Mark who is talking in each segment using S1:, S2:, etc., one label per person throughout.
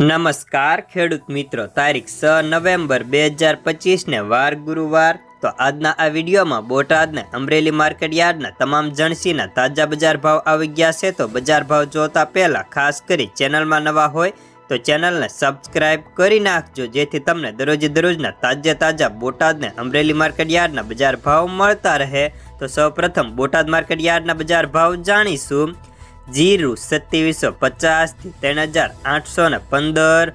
S1: નમસ્કાર, ખેડૂત મિત્રો. તારીખ છ નવેમ્બર બે હજાર પચીસને વાર ગુરુવાર. તો આજના આ વિડીયોમાં બોટાદને, અમરેલી માર્કેટ યાર્ડના તમામ જણસીના તાજા બજાર ભાવ આવી ગયા છે. તો બજાર ભાવ જોતા પહેલાં ખાસ કરી ચેનલમાં નવા હોય તો ચેનલને સબસ્ક્રાઇબ કરી નાખજો, જેથી તમને દરરોજે દરરોજના તાજા તાજા બોટાદને, અમરેલી માર્કેટ યાર્ડના બજાર ભાવ મળતા રહે. તો સૌપ્રથમ બોટાદ માર્કેટ યાર્ડના બજાર ભાવ જાણીશું. જીરું સત્યાવીસો પચાસથી ત્રણ હજાર આઠસો ને પંદર,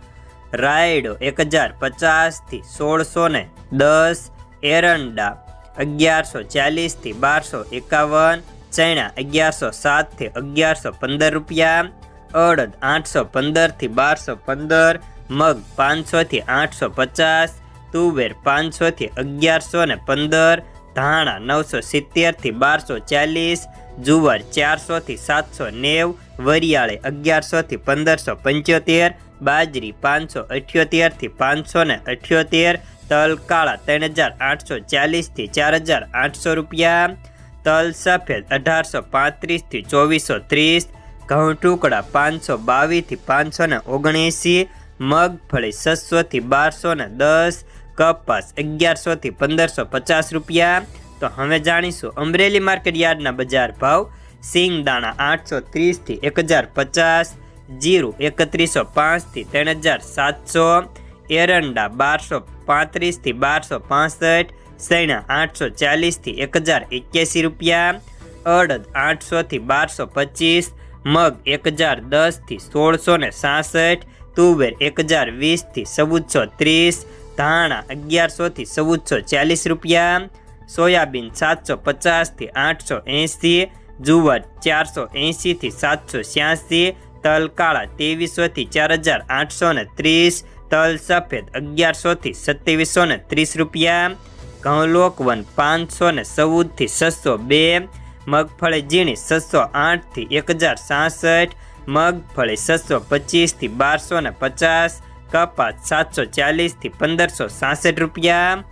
S1: રાયડો એક હજાર પચાસથી સોળસો ને દસ, એરંડા અગિયારસો ચાલીસથી બારસો એકાવન, ચણા અગિયારસો સાતથી અગિયારસો પંદર રૂપિયા, અડદ આઠસો પંદરથી બારસો પંદર, મગ પાંચસોથી આઠસો પચાસ, તુવેર પાંચસોથી અગિયારસો ને પંદર, ધાણા નવસો સિત્તેરથી બારસો ચાલીસ જુવાર ચારસોથી સાતસો નેવ, વરિયાળે અગિયારસોથી પંદરસો પંચોતેર, બાજરી પાંચસો અઠ્યોતેરથી પાંચસો ને અઠ્યોતેર, તલ કાળા ત્રણ હજાર આઠસો ચાલીસથી ચાર હજાર આઠસો રૂપિયા. તલ સફેદ અઢારસો પાંત્રીસથી ચોવીસો ત્રીસ, ઘઉં ટુકડા પાંચસો બાવીસથી પાંચસો ને ઓગણએંસી મગફળી છસોથી બારસો ને દસ, કપાસ અગિયારસોથી પંદરસો પચાસ રૂપિયા. તો હવે જાણીશું. અમરેલી માર્કેટ યાર્ડના બજાર ભાવ સિંગ દાણા આઠસો ત્રીસથી એક હજાર પચાસ, જીરું એકત્રીસો પાંચથી ત્રણ હજાર સાતસો, એરંડા બારસો પાંત્રીસથી બારસો પાસઠ, સૈણા આઠસો ચાલીસથી એક હજાર એક્યાસી રૂપિયા, અડદ આઠસોથી બારસો પચીસ, મગ એક હજાર દસથી સોળસો ને સાસઠ, તુવેર એક હજાર વીસથી ચૌદસો ત્રીસ, ધાણા અગિયારસોથી ચૌદસો ચાલીસ રૂપિયા સોયાબીન સાતસો પચાસથી આઠસો એંસી જુવાર ચારસો એંસીથી સાતસો છ્યાસી તલ કાળા ત્રેવીસોથી ચાર હજાર આઠસો ને ત્રીસ, તલ સફેદ અગિયારસોથી સત્યાવીસો ને ત્રીસ રૂપિયા ઘઉં લોકવન પાંચસો ને ચૌદથી છસો બે, મગફળી ઝીણી છસો આઠથી એક હજાર સાસઠ, મગફળી છસો પચીસથી બારસો ને પચાસ, કપાસ સાતસો ચાલીસથી પંદરસો સાસઠ રૂપિયા